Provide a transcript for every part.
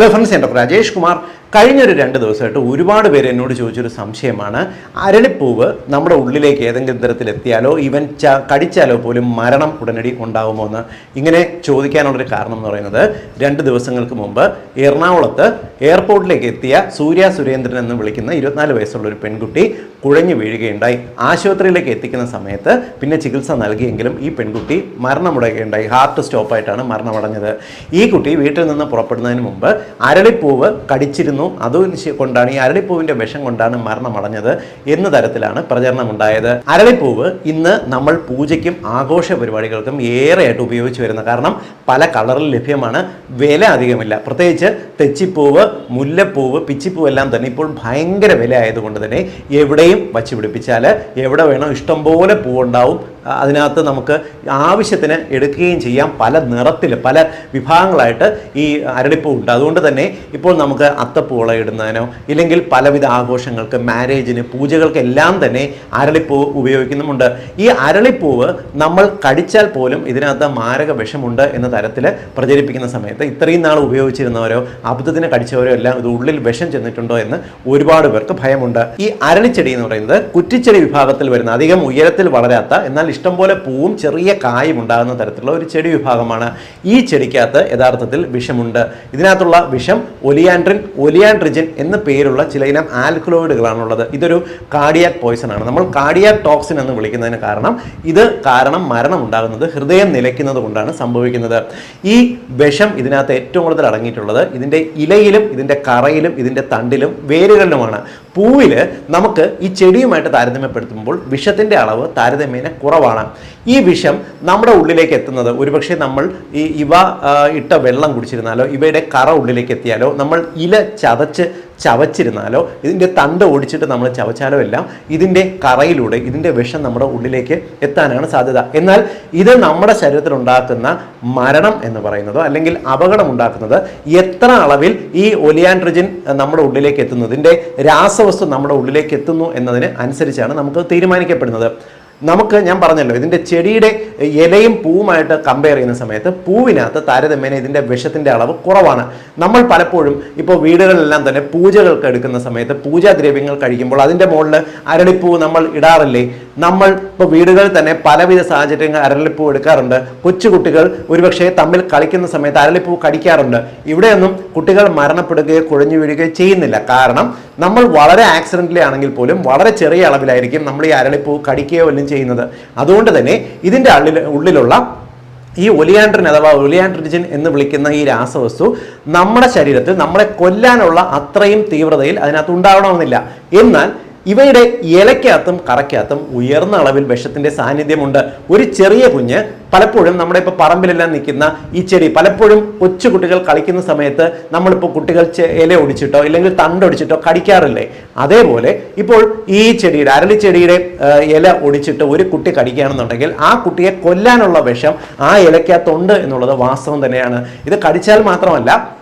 Hello friends എന്റെ രാജേഷ് കുമാർ. കഴിഞ്ഞൊരു രണ്ട് ദിവസമായിട്ട് ഒരുപാട് പേര് എന്നോട് ചോദിച്ചൊരു സംശയമാണ്. അരളിപ്പൂവ് നമ്മുടെ ഉള്ളിലേക്ക് ഏതെങ്കിലും തരത്തിൽ എത്തിയാലോ ഈവൻ ച കടിച്ചാലോ പോലും മരണം ഉടനടി ഉണ്ടാകുമോ എന്ന് ഇങ്ങനെ ചോദിക്കാനുള്ളൊരു കാരണം എന്ന് പറയുന്നത് രണ്ട് ദിവസങ്ങൾക്ക് മുമ്പ് എറണാകുളത്ത് എയർപോർട്ടിലേക്ക് എത്തിയ സൂര്യ സുരേന്ദ്രൻ എന്ന് വിളിക്കുന്ന ഇരുപത്തിനാല് വയസ്സുള്ള ഒരു പെൺകുട്ടി കുഴഞ്ഞു വീഴുകയുണ്ടായി. ആശുപത്രിയിലേക്ക് എത്തിക്കുന്ന സമയത്ത് പിന്നെ ചികിത്സ നൽകിയെങ്കിലും ഈ പെൺകുട്ടി മരണമുടയുകയുണ്ടായി. ഹാർട്ട് സ്റ്റോപ്പായിട്ടാണ് മരണമടഞ്ഞത്. ഈ കുട്ടി വീട്ടിൽ നിന്ന് പുറപ്പെടുന്നതിന് മുമ്പ് അരളിപ്പൂവ് കടിച്ചിരുന്നു. അത് കൊണ്ടാണ് ഈ അരളിപ്പൂവിന്റെ വിഷം കൊണ്ടാണ് മരണമടഞ്ഞത് എന്ന തരത്തിലാണ് പ്രചരണം ഉണ്ടായത് അരളിപ്പൂവ് ഇന്ന് നമ്മൾ പൂജയ്ക്കും ആഘോഷ പരിപാടികൾക്കും ഏറെയായിട്ട് ഉപയോഗിച്ചു വരുന്ന കാരണം പല കളറിൽ ലഭ്യമാണ്. വില അധികമില്ല. പ്രത്യേകിച്ച് തെച്ചിപ്പൂവ് മുല്ലപ്പൂവ് പിച്ചിപ്പൂവ് എല്ലാം തന്നെ ഇപ്പോൾ ഭയങ്കര വില ആയതുകൊണ്ട് തന്നെ എവിടെയും വച്ച് പിടിപ്പിച്ചാൽ എവിടെ വേണോ ഇഷ്ടംപോലെ പൂവുണ്ടാവും. അതിനകത്ത് നമുക്ക് ആവശ്യത്തിന് എടുക്കുകയും ചെയ്യാം. പല നിറത്തിൽ പല വിഭാഗങ്ങളായിട്ട് ഈ അരളിപ്പൂ ഉണ്ട്. അതുകൊണ്ട് തന്നെ ഇപ്പോൾ നമുക്ക് അത്തപ്പൂള ഇടുന്നതിനോ ഇല്ലെങ്കിൽ പലവിധ ആഘോഷങ്ങൾക്ക് മാരേജിന് പൂജകൾക്കെല്ലാം തന്നെ അരളിപ്പൂവ് ഉപയോഗിക്കുന്നുമുണ്ട്. ഈ അരളിപ്പൂവ് നമ്മൾ കടിച്ചാൽ പോലും ഇതിനകത്ത് മാരക വിഷമുണ്ട് എന്ന തരത്തിൽ പ്രചരിപ്പിക്കുന്ന സമയത്ത് ഇത്രയും നാൾ ഉപയോഗിച്ചിരുന്നവരോ അബദ്ധത്തിന് കടിച്ചവരോ എല്ലാം ഇത് ഉള്ളിൽ വിഷം ചെന്നിട്ടുണ്ടോ എന്ന് ഒരുപാട് പേർക്ക് ഭയമുണ്ട്. ഈ അരളിച്ചെടി എന്ന് പറയുന്നത് കുറ്റിച്ചെടി വിഭാഗത്തിൽ വരുന്ന അധികം ഉയരത്തിൽ വളരാത്ത എന്നാൽ ഇഷ്ടംപോലെ പൂവും ചെറിയ കായും ഉണ്ടാകുന്ന തരത്തിലുള്ള ഒരു ചെടി വിഭാഗമാണ് ഈ ചെടിക്കകത്ത് യഥാർത്ഥത്തിൽ വിഷമുണ്ട്. ഇതിനകത്തുള്ള വിഷം ഒലിയാൻഡ്രിൻ ഒലിയാൻഡ്രിജിൻ എന്ന പേരുള്ള ചില ഇനം ആൽക്കലോയിഡുകളാണുള്ളത്. ഇതൊരു കാർഡിയാക് പോയ്സൺ ആണ്. നമ്മൾ കാർഡിയാക് ടോക്സിൻ എന്ന് വിളിക്കുന്നതിന് കാരണം ഇത് കാരണം മരണം ഉണ്ടാകുന്നത് ഹൃദയം നിലയ്ക്കുന്നത് കൊണ്ടാണ് സംഭവിക്കുന്നത്. ഈ വിഷം ഇതിനകത്ത് ഏറ്റവും കൂടുതൽ അടങ്ങിയിട്ടുള്ളത് ഇതിന്റെ ഇലയിലും ഇതിന്റെ കറയിലും ഇതിന്റെ തണ്ടിലും വേരുകളിലുമാണ്. പൂവിൽ നമുക്ക് ഈ ചെടിയുമായിട്ട് താരതമ്യപ്പെടുത്തുമ്പോൾ വിഷത്തിന്റെ അളവ് താരതമ്യേന കുറവാണ്. ഈ വിഷം നമ്മുടെ ഉള്ളിലേക്ക് എത്തുന്നത് ഒരുപക്ഷെ നമ്മൾ ഈ ഇവ ഇട്ട വെള്ളം കുടിച്ചിരുന്നാലോ ഇവയുടെ കറ ഉള്ളിലേക്ക് എത്തിയാലോ നമ്മൾ ഇല ചതച്ച് ചവച്ചിരുന്നാലോ ഇതിന്റെ തണ്ട് ഓടിച്ചിട്ട് നമ്മൾ ചവച്ചാലോ എല്ലാം ഇതിന്റെ കറയിലൂടെ ഇതിന്റെ വിഷം നമ്മുടെ ഉള്ളിലേക്ക് എത്താനാണ് സാധ്യത. എന്നാൽ ഇത് നമ്മുടെ ശരീരത്തിൽ ഉണ്ടാക്കുന്ന മരണം എന്ന് പറയുന്നതോ അല്ലെങ്കിൽ അപകടം ഉണ്ടാക്കുന്നത് എത്ര അളവിൽ ഈ ഒലിയാൻഡ്രജിൻ നമ്മുടെ ഉള്ളിലേക്ക് എത്തുന്നു ഇതിന്റെ രാസവസ്തു നമ്മുടെ ഉള്ളിലേക്ക് എത്തുന്നു എന്നതിന് അനുസരിച്ചാണ് നമുക്ക് തീരുമാനിക്കപ്പെടുന്നത്. നമുക്ക് ഞാൻ പറഞ്ഞല്ലോ ഇതിന്റെ ചെടിയുടെ ഇലയും പൂവുമായിട്ട് കമ്പയർ ചെയ്യുന്ന സമയത്ത് പൂവിനകത്ത് താരതമ്യേന ഇതിന്റെ വിഷത്തിന്റെ അളവ് കുറവാണ്. നമ്മൾ പലപ്പോഴും ഇപ്പോൾ വീടുകളിലെല്ലാം തന്നെ പൂജകൾക്ക് എടുക്കുന്ന സമയത്ത് പൂജാദ്രവ്യങ്ങൾ കഴിക്കുമ്പോൾ അതിന്റെ മുകളിൽ അരളിപ്പൂ നമ്മൾ ഇടാറില്ലേ? നമ്മൾ ഇപ്പോൾ വീടുകളിൽ തന്നെ പലവിധ സാഹചര്യങ്ങൾ അരളിപ്പൂ എടുക്കാറുണ്ട്. കൊച്ചുകുട്ടികൾ ഒരുപക്ഷെ തമ്മിൽ കളിക്കുന്ന സമയത്ത് അരളിപ്പൂ കടിക്കാറുണ്ട്. ഇവിടെയൊന്നും കുട്ടികൾ മരണപ്പെടുകയോ കുഴഞ്ഞു വീഴുകയോ ചെയ്യുന്നില്ല. കാരണം നമ്മൾ വളരെ ആക്സിഡന്റലി ആണെങ്കിൽ പോലും വളരെ ചെറിയ അളവിലായിരിക്കും നമ്മൾ ഈ അരളിപ്പൂ കടിക്കുകയോ വല്ലതും ചെയ്യുന്നത്. അതുകൊണ്ട് തന്നെ ഇതിന്റെ ഉള്ളിലുള്ള ഈ ഒലിയാൻഡ്രിൻ അഥവാ ഒലിയാൻഡ്രിജിൻ എന്ന് വിളിക്കുന്ന ഈ രാസവസ്തു നമ്മുടെ ശരീരത്തിൽ നമ്മളെ കൊല്ലാനുള്ള അത്രയും തീവ്രതയിൽ അതിനകത്ത് ഉണ്ടാവണമെന്നില്ല. എന്നാൽ ഇവയുടെ ഇലയ്ക്കകത്തും കറയ്ക്കകത്തും ഉയർന്ന അളവിൽ വിഷത്തിന്റെ സാന്നിധ്യമുണ്ട്. ഒരു ചെറിയ കുഞ്ഞ് പലപ്പോഴും നമ്മുടെ ഇപ്പോൾ പറമ്പിലെല്ലാം നിൽക്കുന്ന ഈ ചെടി പലപ്പോഴും കൊച്ചു കുട്ടികൾ കളിക്കുന്ന സമയത്ത് നമ്മളിപ്പോൾ കുട്ടികൾ ഇല ഒടിച്ചിട്ടോ ഇല്ലെങ്കിൽ തണ്ടൊടിച്ചിട്ടോ കടിക്കാറില്ലേ? അതേപോലെ ഇപ്പോൾ ഈ ചെടിയുടെ അരളിച്ചെടിയുടെ ചെടിയുടെ ഇല ഒടിച്ചിട്ട് ഒരു കുട്ടി കടിക്കുകയാണെന്നുണ്ടെങ്കിൽ ആ കുട്ടിയെ കൊല്ലാനുള്ള വിഷം ആ ഇലയ്ക്കകത്തുണ്ട് എന്നുള്ളത് വാസ്തവം തന്നെയാണ്. ഇത് കടിച്ചാൽ മാത്രമല്ല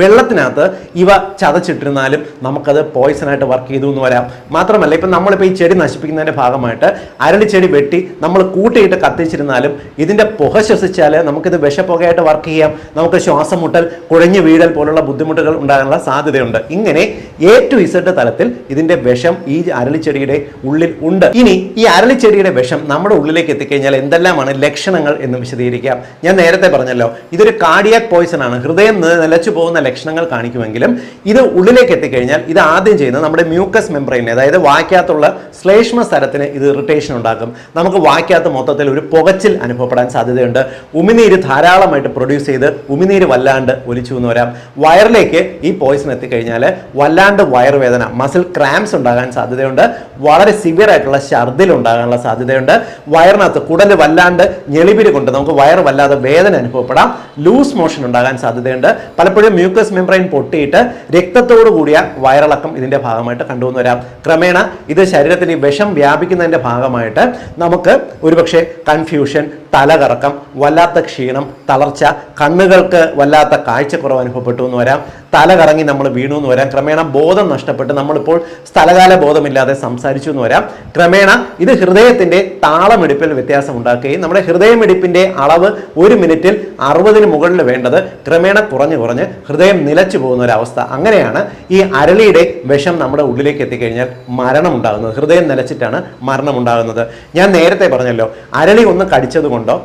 വെള്ളത്തിനകത്ത് ഇവ ചതച്ചിട്ടിരുന്നാലും നമുക്കത് പോയിസണായിട്ട് വർക്ക് ചെയ്തു എന്ന് വരാം. മാത്രമല്ല ഇപ്പം നമ്മളിപ്പോൾ ഈ ചെടി നശിപ്പിക്കുന്നതിന്റെ ഭാഗമായിട്ട് അരളി ചെടി വെട്ടി നമ്മൾ കൂട്ടിയിട്ട് കത്തിച്ചിരുന്നാലും ഇതിന്റെ പുക ശ്വസിച്ചാൽ നമുക്കിത് വിഷപ്പുകയായിട്ട് വർക്ക് ചെയ്യാം. നമുക്ക് ശ്വാസം മുട്ടൽ കുഴഞ്ഞു വീഴൽ പോലുള്ള ബുദ്ധിമുട്ടുകൾ ഉണ്ടാകാനുള്ള സാധ്യതയുണ്ട്. ഇങ്ങനെ എ ടു ഇസഡ് തലത്തിൽ ഇതിന്റെ വിഷം ഈ അരളിച്ചെടിയുടെ ഉള്ളിൽ ഉണ്ട്. ഇനി ഈ അരളിച്ചെടിയുടെ വിഷം നമ്മുടെ ഉള്ളിലേക്ക് എത്തിക്കഴിഞ്ഞാൽ എന്തെല്ലാമാണ് ലക്ഷണങ്ങൾ എന്ന് വിശദീകരിക്കാം. ഞാൻ നേരത്തെ പറഞ്ഞല്ലോ ഇതൊരു കാർഡിയാക് പോയിസൺ ആണ്. ഹൃദയം നിലച്ചു പോകുന്ന ലക്ഷണങ്ങൾ കാണിക്കുമെങ്കിലും ഇത് ഉള്ളിലേക്ക് എത്തിക്കഴിഞ്ഞാൽ ഇത് ആദ്യം ചെയ്യുന്നത് നമ്മുടെ മ്യൂക്കസ് മെംബ്രെയിനെ അതായത് വായിക്കാത്തുള്ള ശ്ലേഷ്മ സ്ഥലത്തിന് ഇത് ഇറിറ്റേഷൻ ഉണ്ടാക്കും. നമുക്ക് വായിക്കാത്ത മൊത്തത്തിൽ ഒരു പുകച്ചിൽ അനുഭവപ്പെടാൻ സാധ്യതയുണ്ട്. ഉമിനീര് ധാരാളമായിട്ട് പ്രൊഡ്യൂസ് ചെയ്ത് ഉമിനീര് വല്ലാണ്ട് ഒലിച്ചു എന്ന് വരാം. വയറിലേക്ക് ഈ പോയിസൺ എത്തിക്കഴിഞ്ഞാൽ വല്ലാണ്ട് വയറുവേദന മസിൽ ക്രാംസ് ഉണ്ടാകാൻ സാധ്യതയുണ്ട്. വളരെ സിവിയർ ആയിട്ടുള്ള ഛർദിൽ ഉണ്ടാകാനുള്ള സാധ്യതയുണ്ട്. വയറിനകത്ത് കുടൽ വല്ലാണ്ട് ഞെളിപിരി കൊണ്ട് നമുക്ക് വയർ വല്ലാതെ വേദന അനുഭവപ്പെടാം. ലൂസ് മോഷൻ ഉണ്ടാകാൻ സാധ്യതയുണ്ട്. പലപ്പോഴും മ്യൂക്കസ് മെംബ്രൈൻ പൊട്ടിയിട്ട് രക്തത്തോടു കൂടിയ വയറിളക്കം ഇതിന്റെ ഭാഗമായിട്ട് കണ്ടുവന്നു വരാം. ക്രമേണ ഇത് ശരീരത്തിൽ വിഷം വ്യാപിക്കുന്നതിന്റെ ഭാഗമായിട്ട് നമുക്ക് ഒരുപക്ഷെ കൺഫ്യൂഷൻ തലകറക്കം വല്ലാത്ത ക്ഷീണം തളർച്ച കണ്ണുകൾക്ക് വല്ലാത്ത കാഴ്ചക്കുറവ് അനുഭവപ്പെട്ടു എന്ന് വരാം. തലകറങ്ങി നമ്മൾ വീണു എന്ന് വരാം. ക്രമേണ ബോധം നഷ്ടപ്പെട്ട് നമ്മളിപ്പോൾ സ്ഥലകാല ബോധമില്ലാതെ സംസാരിച്ചു എന്ന് വരാം. ക്രമേണ ഇത് ഹൃദയത്തിന്റെ താളമെടുപ്പിൽ വ്യത്യാസം ഉണ്ടാക്കുകയും നമ്മുടെ ഹൃദയമിടിപ്പിന്റെ അളവ് ഒരു മിനിറ്റിൽ അറുപതിന് മുകളിൽ വേണ്ടത് ക്രമേണ കുറഞ്ഞ് കുറഞ്ഞ് ഹൃദയം നിലച്ചു പോകുന്ന ഒരു അവസ്ഥ അങ്ങനെയാണ് ഈ അരളിയുടെ വിഷം നമ്മുടെ ഉള്ളിലേക്ക് എത്തിക്കഴിഞ്ഞാൽ മരണം ഉണ്ടാകുന്നത് ഹൃദയം നിലച്ചിട്ടാണ് മരണം ഉണ്ടാകുന്നത് ഞാൻ നേരത്തെ പറഞ്ഞല്ലോ അരളി ഒന്ന് കടിച്ചത് കൊണ്ടോ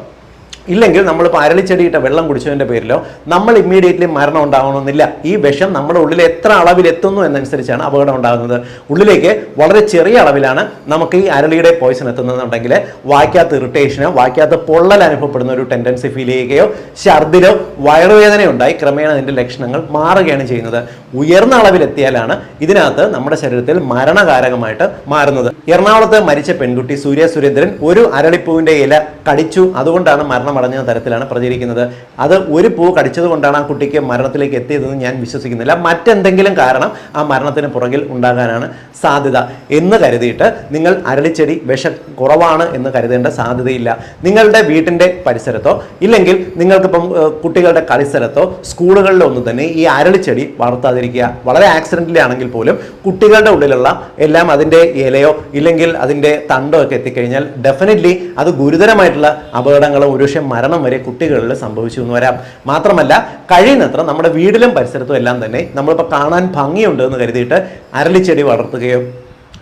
ഇല്ലെങ്കിൽ നമ്മൾ അരളിച്ചെടിയിട്ട വെള്ളം കുടിച്ചതിന്റെ പേരിലോ നമ്മൾ ഇമ്മീഡിയറ്റ്ലി മരണം ഉണ്ടാകണമെന്നില്ല ഈ വിഷം നമ്മുടെ ഉള്ളിൽ എത്ര അളവിൽ എത്തുന്നു എന്നനുസരിച്ചാണ് അപകടം ഉണ്ടാകുന്നത്. ഉള്ളിലേക്ക് വളരെ ചെറിയ അളവിലാണ് നമുക്ക് ഈ അരളിയുടെ പോയിസൺ എത്തുന്നതെന്നുണ്ടെങ്കിൽ വായിക്കാത്ത ഇറിറ്റേഷനോ വായിക്കാത്ത പൊള്ളൽ അനുഭവപ്പെടുന്ന ഒരു ടെൻഡൻസി ഫീൽ ചെയ്യുകയോ ഛർദിലോ വയറുവേദന ഉണ്ടായി ക്രമേണ അതിന്റെ ലക്ഷണങ്ങൾ മാറുകയാണ് ചെയ്യുന്നത്. ഉയർന്ന അളവിലെത്തിയാലാണ് ഇതിനകത്ത് നമ്മുടെ ശരീരത്തിൽ മരണകാരകമായിട്ട് മാറുന്നത്. എറണാകുളത്ത് മരിച്ച പെൺകുട്ടി സൂര്യ സുരേന്ദ്രൻ ഒരു അരളിപ്പൂവിന്റെ ഇല കടിച്ചു. അതുകൊണ്ടാണ് മരണമടഞ്ഞ തരത്തിലാണ് പ്രചരിക്കുന്നത്. അത് ഒരു പൂ കടിച്ചത് കൊണ്ടാണ് ആ കുട്ടിക്ക് മരണത്തിലേക്ക് എത്തിയതെന്ന് ഞാൻ വിശ്വസിക്കുന്നില്ല. മറ്റെന്തെങ്കിലും കാരണം ആ മരണത്തിന് പുറകിൽ ഉണ്ടാകാനാണ് സാധ്യത എന്ന് കരുതിയിട്ട് നിങ്ങൾ അരളിച്ചെടി വിഷ കുറവാണ് എന്ന് കരുതേണ്ട സാധ്യതയില്ല. നിങ്ങളുടെ വീട്ടിന്റെ പരിസരത്തോ ഇല്ലെങ്കിൽ നിങ്ങൾക്കിപ്പം കുട്ടികളുടെ കളിസ്ഥലത്തോ സ്കൂളുകളിലോ ഒന്നും തന്നെ ഈ അരളിച്ചെടി വളർത്താതിരിക്കുക. വളരെ ആക്സിഡന്റിലാണെങ്കിൽ പോലും കുട്ടികളുടെ ഉള്ളിലുള്ള എല്ലാം അതിന്റെ ഇലയോ ഇല്ലെങ്കിൽ അതിന്റെ തണ്ടോ ഒക്കെ എത്തിക്കഴിഞ്ഞാൽ ഡെഫിനറ്റ്ലി അത് ഗുരുതരമായിട്ടുള്ള അപകടങ്ങളും ഒരുപക്ഷെ മരണം വരെ കുട്ടികളിൽ സംഭവിച്ചു എന്ന് വരാം. മാത്രമല്ല കഴിയുന്നത്ര നമ്മുടെ വീടിലും പരിസരത്തും എല്ലാം തന്നെ നമ്മളിപ്പോൾ കാണാൻ ഭംഗിയുണ്ട് എന്ന് കരുതിയിട്ട് അരളിച്ചെടി വളർത്തുകയോ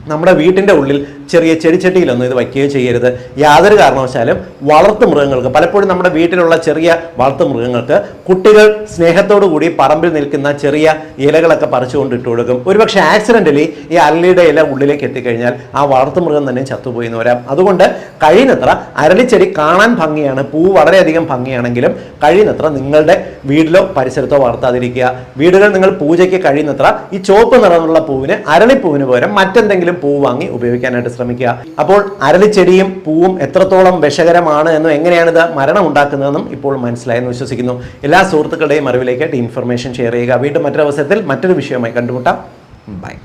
നമ്മുടെ വീട്ടിന്റെ ഉള്ളിൽ ചെറിയ ചെടിച്ചട്ടിയിലൊന്നും ഇത് വയ്ക്കുകയോ ചെയ്യരുത്. യാതൊരു കാരണവശാലും വളർത്തു മൃഗങ്ങൾക്ക് പലപ്പോഴും നമ്മുടെ വീട്ടിലുള്ള ചെറിയ വളർത്തു മൃഗങ്ങൾക്ക് കുട്ടികൾ സ്നേഹത്തോടു കൂടി പറമ്പിൽ നിൽക്കുന്ന ചെറിയ ഇലകളൊക്കെ പറിച്ചുകൊണ്ട് ഇട്ട് കൊടുക്കും. ഒരുപക്ഷെ ആക്സിഡന്റലി ഈ അരളിയുടെ ഇല ഉള്ളിലേക്ക് എത്തിക്കഴിഞ്ഞാൽ ആ വളർത്തു മൃഗം തന്നെ ചത്തുപോയി എന്ന് വരാം. അതുകൊണ്ട് കഴിയുന്നത്ര അരളിച്ചെടി കാണാൻ ഭംഗിയാണ് പൂ വളരെയധികം ഭംഗിയാണെങ്കിലും കഴിയുന്നത്ര നിങ്ങളുടെ വീട്ടിലോ പരിസരത്തോ വളർത്താതിരിക്കുക. വീടുകൾ നിങ്ങൾ പൂജയ്ക്ക് കഴിയുന്നത്ര ഈ ചുവപ്പ് നിറമുള്ള പൂവിന് അരളിപ്പൂവിന് പകരം മറ്റെന്തെങ്കിലും പൂ വാങ്ങി ഉപയോഗിക്കാനായിട്ട് ശ്രമിക്കുക. അപ്പോൾ അരളിച്ചെടിയും പൂവും എത്രത്തോളം വിഷകരമാണ് എന്നും എങ്ങനെയാണ് ഇത് മരണം ഉണ്ടാക്കുന്നതെന്നും ഇപ്പോൾ മനസ്സിലായെന്ന് വിശ്വസിക്കുന്നു. എല്ലാ സുഹൃത്തുക്കളുടെയും അറിവിലേക്കായിട്ട് ഇൻഫർമേഷൻ ഷെയർ ചെയ്യുക. വീണ്ടും മറ്റൊരു അവസരത്തിൽ മറ്റൊരു വിഷയവുമായി കണ്ടുമുട്ടാം. ബൈ